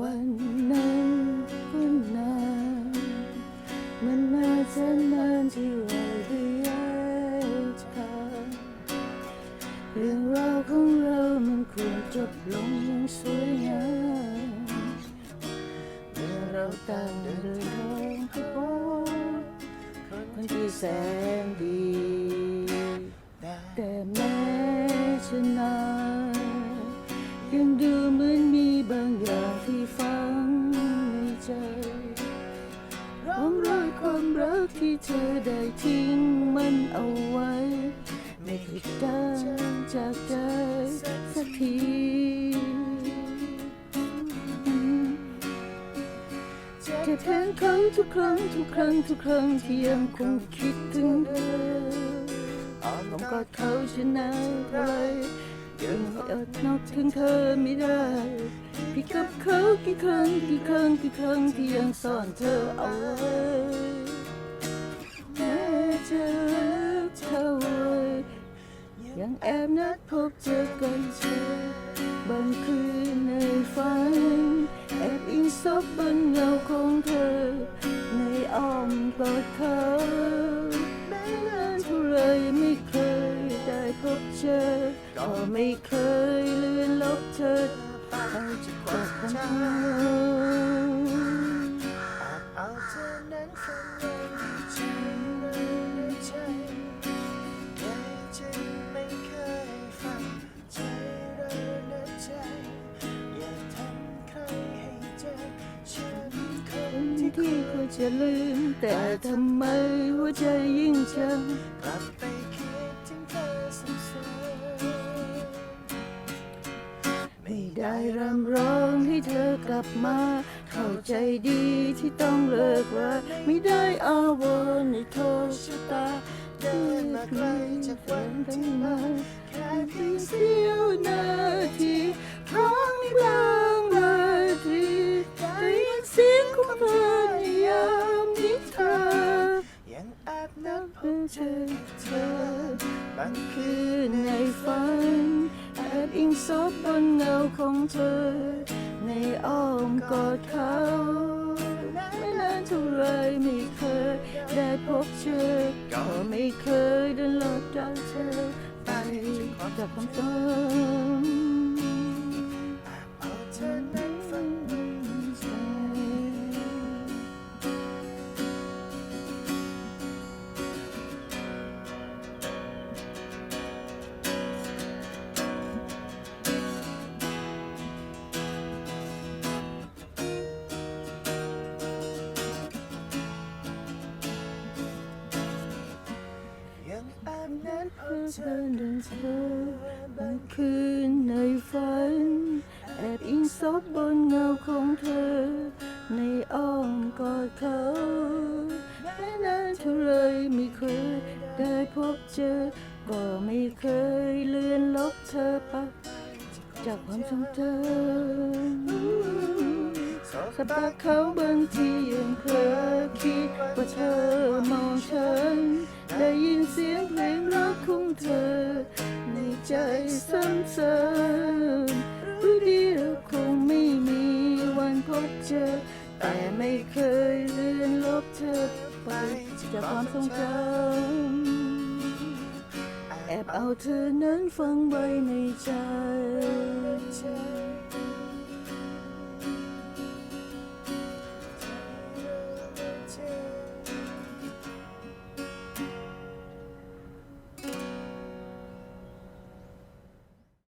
วันนั้นคุณนั้นมันมาจะนานที่เราได้แยกทางเรื่องราวของเรามันควรจบลงอย่างสวยงามเมื่อเราต่างเดินทางไปบคนที่แสนดี แต่แม้ฉันนะยังดู ใจร่องรอยความรักที่เธอได้ทิ้งมันเอาไว้ ไม่เคยได้จากใจสักทีเจ็บแทนครั้งทุกครั้งทุกครั้งทุกครั้งที่ยังคงคิดถึงเธออ้อมกอดเขาชนะเท่าไร ยังอดนอกถึงเธอไม่ได้พี่กับเขากี่ครั้งกี่ครั้งกี่ครั้งที่ยังซ่อนเธอเอาไว้แม้จะลึกเท่าไรยังแอบนัดพบเจอกันเธอบางคืนในฝันแอบอิงซบบนเงาของเธอในอ้อมกอดเขา บเจอ ก็ไม่เคยเลือนลบเธอไปจากความทรงเอาเธอนั้นฝังไว้ในใจในใจแม้จะไม่เคยฟังใจเราในใจ อย่าทำใครให้เจ็บฉันคนที่ที่ที่ควรจะลืม แต่ทำไมหัวใจยิ่งจำกลับไป ได้รำร้องให้เธอกลับมา เข้าใจดีที่ต้องเลิกราไม่ได้อาวรณ์ในโทษชะตาเดินมาไกลจากวันที่มาแค่เพียงเสี้ยวนาทีของบางนาทีได้ยินเสียงของเธอในยามนิทรายังแอบนัดพเพิ่บเจอเธอบางคืนใน ซบบนเงาของเธอ ในอ้อมกอดเขาไม่นานเท่าไรไม่เคยได้พบเจอก็ไม่เคยได้ลดจากเธอไปจากความจำเอ นัดพบเธเธอเดินเธอบางคืนในฝัน แอบอิงซบบนเงาของเธอ ในอ้อมกอดเขาแม้นานเท่าไรไม่เคยได้พบเจอ ก็ไม่เคยเลือนลบเธอไปจากความทรงจำสบตาเขาบางทียังเพลอคิดว่าเธอมองฉัน ได้ยินเสียงเพลงรักของเธอ ในใจซ้ำๆรู้ดีเราคงไม่มีวันพบเจอ แต่ไม่เคยเลือนลบเธอไปจากความทรงจำแอบเอาเธอนั้นฝังไว้ในใจ